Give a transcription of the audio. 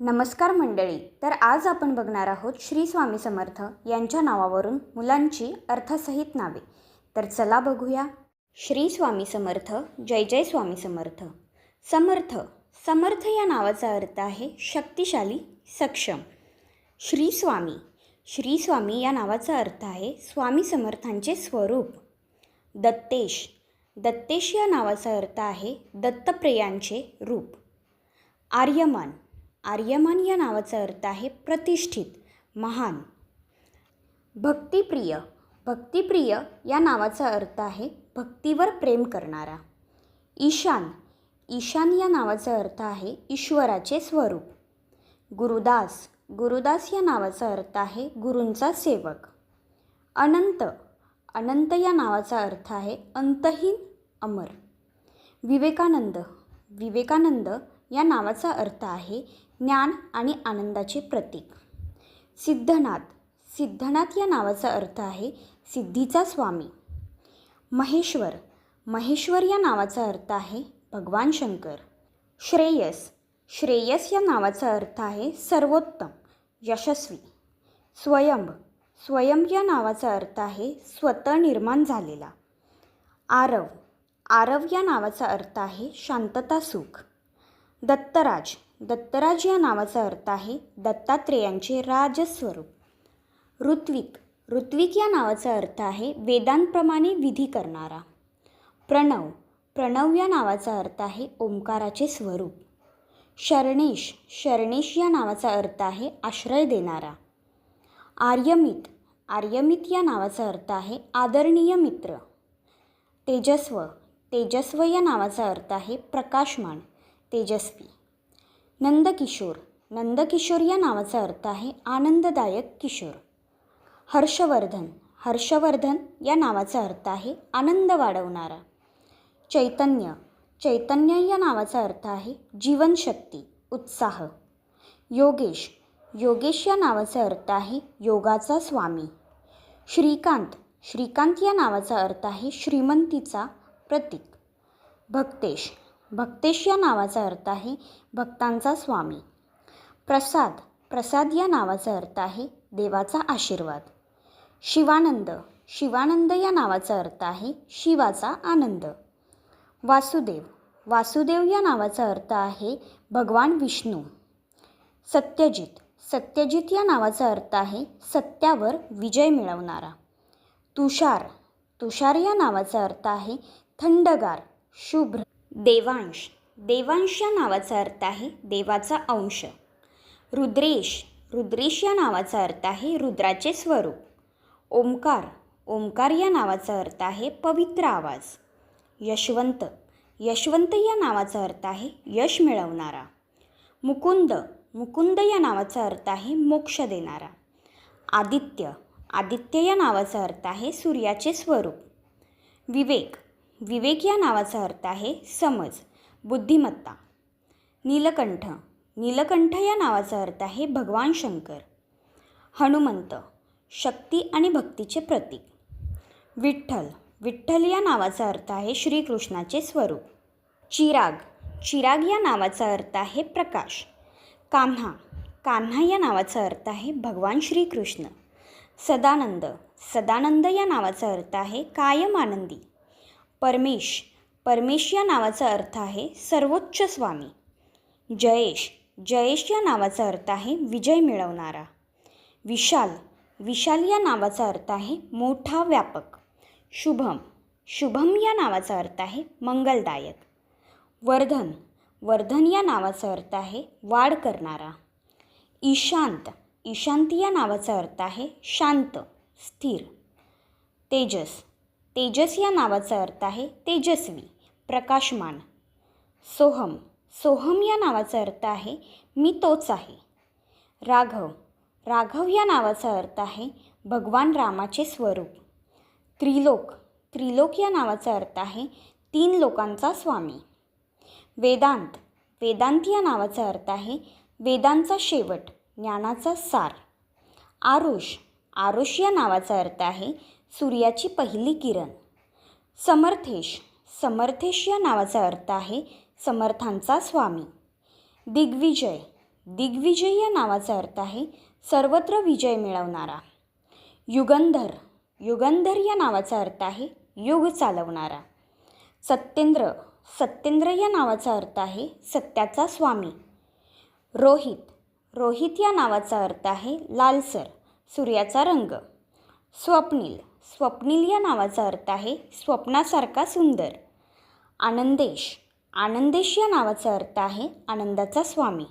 नमस्कार मंडळी तर आज आपण बघणार आहोत श्री स्वामी समर्थ यांच्या नावावरून मुलांची अर्थसहित नावे. तर चला बघूया. श्री स्वामी समर्थ जय जय स्वामी समर्थ. समर्थ समर्थ या नावाचा अर्थ आहे शक्तिशाली सक्षम. श्री स्वामी श्री स्वामी या नावाचा अर्थ आहे स्वामी समर्थांचे स्वरूप. दत्तेश दत्तेश या नावाचा अर्थ आहे दत्तप्रेयांचे रूप. आर्यमान आर्यमान या नावाचा अर्थ आहे प्रतिष्ठित महान. भक्तिप्रिय भक्तिप्रिय या नावाचा अर्थ आहे भक्तीवर प्रेम करणारा. ईशान ईशान या नावाचा अर्थ आहे ईश्वराचे स्वरूप. गुरुदास गुरुदास या नावाचा अर्थ आहे गुरूंचा सेवक. अनंत अनंत या नावाचा अर्थ आहे अंतहीन अमर. विवेकानंद विवेकानंद या नावाचा अर्थ आहे ज्ञान आणि आनंदाचे प्रतीक. सिद्धनाथ. सिद्धनाथ या नावाचा अर्थ आहे सिद्धीचा स्वामी. महेश्वर. महेश्वर या नावाचा अर्थ आहे भगवान शंकर. श्रेयस. श्रेयस या नावाचा अर्थ आहे सर्वोत्तम यशस्वी. स्वयंभ. स्वयं या नावाचा अर्थ आहे स्वतः निर्माण झालेला. आरव. आरव या नावाचा अर्थ आहे शांतता सुख. दत्तराज. दत्तराज या नावाचा अर्थ आहे दत्तात्रेयांचे राजस्वरूप. ऋत्विक. ऋत्विक या नावाचा अर्थ आहे वेदांप्रमाणे विधी करणारा. प्रणव. प्रणव या नावाचा अर्थ आहे ओंकाराचे स्वरूप. शरणेश. शरणेश या नावाचा अर्थ आहे आश्रय देणारा. आर्यमित. आर्यमित या नावाचा अर्थ आहे आदरणीय मित्र. तेजस्व. तेजस्व या नावाचा अर्थ आहे प्रकाशमान तेजस्वी. नंदकिशोर. नंदकिशोर या नावाचा अर्थ आहे आनंददायक किशोर. हर्षवर्धन. हर्षवर्धन या नावाचा अर्थ आहे आनंद वाढवणारा. चैतन्य. चैतन्य या नावाचा अर्थ आहे जीवनशक्ती उत्साह. योगेश. योगेश या नावाचा अर्थ आहे योगाचा स्वामी. श्रीकांत. श्रीकांत या नावाचा अर्थ आहे श्रीमंतीचा प्रतीक. भक्तेश. भक्तेश या नावाचा अर्थ आहे भक्तांचा स्वामी. प्रसाद प्रसाद या नावाचा अर्थ आहे देवाचा आशीर्वाद. शिवानंद शिवानंद या नावाचा अर्थ आहे शिवाचा आनंद. वासुदेव वासुदेव या नावाचा अर्थ आहे भगवान विष्णू. सत्यजित सत्यजित या नावाचा अर्थ आहे सत्यावर विजय मिळवणारा. तुषार तुषार या नावाचा अर्थ आहे थंडगार शुभ्र देवांश. देवांश या नावाचा अर्थ आहे देवाचा अंश. रुद्रेश. रुद्रेश या नावाचा अर्थ आहे रुद्राचे स्वरूप. ओंकार ओंकार या नावाचा अर्थ आहे पवित्र आवाज. यशवंत. यशवंत या नावाचा अर्थ आहे यश मिळवणारा. मुकुंद. मुकुंद या नावाचा अर्थ आहे मोक्ष देणारा. आदित्य. आदित्य या नावाचा अर्थ आहे सूर्याचे स्वरूप. विवेक. विवेक या नावाचा अर्थ आहे समज बुद्धिमत्ता. नीलकंठ. नीलकंठ या नावाचा अर्थ आहे भगवान शंकर. हनुमंत. शक्ती आणि भक्तीचे प्रतीक. विठ्ठल. विठ्ठल या नावाचा अर्थ आहे श्रीकृष्णाचे स्वरूप. चिराग. चिराग या नावाचा अर्थ आहे प्रकाश. कान्हा. कान्हा या नावाचा अर्थ आहे भगवान श्रीकृष्ण. सदानंद. सदानंद या नावाचा अर्थ आहे कायम आनंदी. परमेश. परमेश या नावाचा अर्थ आहे सर्वोच्च स्वामी. जयेश. जयेश या नावाचा अर्थ आहे विजय मिळवणारा. विशाल. विशाल या नावाचा अर्थ आहे मोठा व्यापक. शुभम. शुभम या नावाचा अर्थ आहे मंगलदायक. वर्धन. वर्धन या नावाचा अर्थ आहे वाढ करणारा. ईशांत. ईशांत या नावाचा अर्थ आहे शांत स्थिर. तेजस. तेजस या नावाचा अर्थ आहे तेजस्वी प्रकाशमान. सोहम सोहम या नावाचा अर्थ आहे मी तोच आहे. राघव राघव या नावाचा अर्थ आहे भगवान रामाचे स्वरूप. त्रिलोक त्रिलोक या नावाचा अर्थ आहे तीन लोकांचा स्वामी. वेदांत वेदांत या नावाचा अर्थ आहे वेदांचा शेवट ज्ञानाचा सार. आरुष आरुष या नावाचा अर्थ आहे सूर्याची पहिली किरण. समर्थेश. समर्थेश या नावाचा अर्थ आहे समर्थांचा स्वामी. दिग्विजय. दिग्विजय या नावाचा अर्थ आहे सर्वत्र विजय मिळवणारा. युगंधर. युगंधर या नावाचा अर्थ आहे युग चालवणारा. सत्येंद्र. सत्येंद्र या नावाचा अर्थ आहे सत्याचा स्वामी. रोहित. रोहित या नावाचा अर्थ आहे लालसर सूर्याचा रंग. स्वप्नील. स्वप्नील या नावाचा अर्थ आहे स्वप्नासारखा सुंदर. आनंदेश. आनंदेश या नावाचा अर्थ आहे आनंदाचा स्वामी.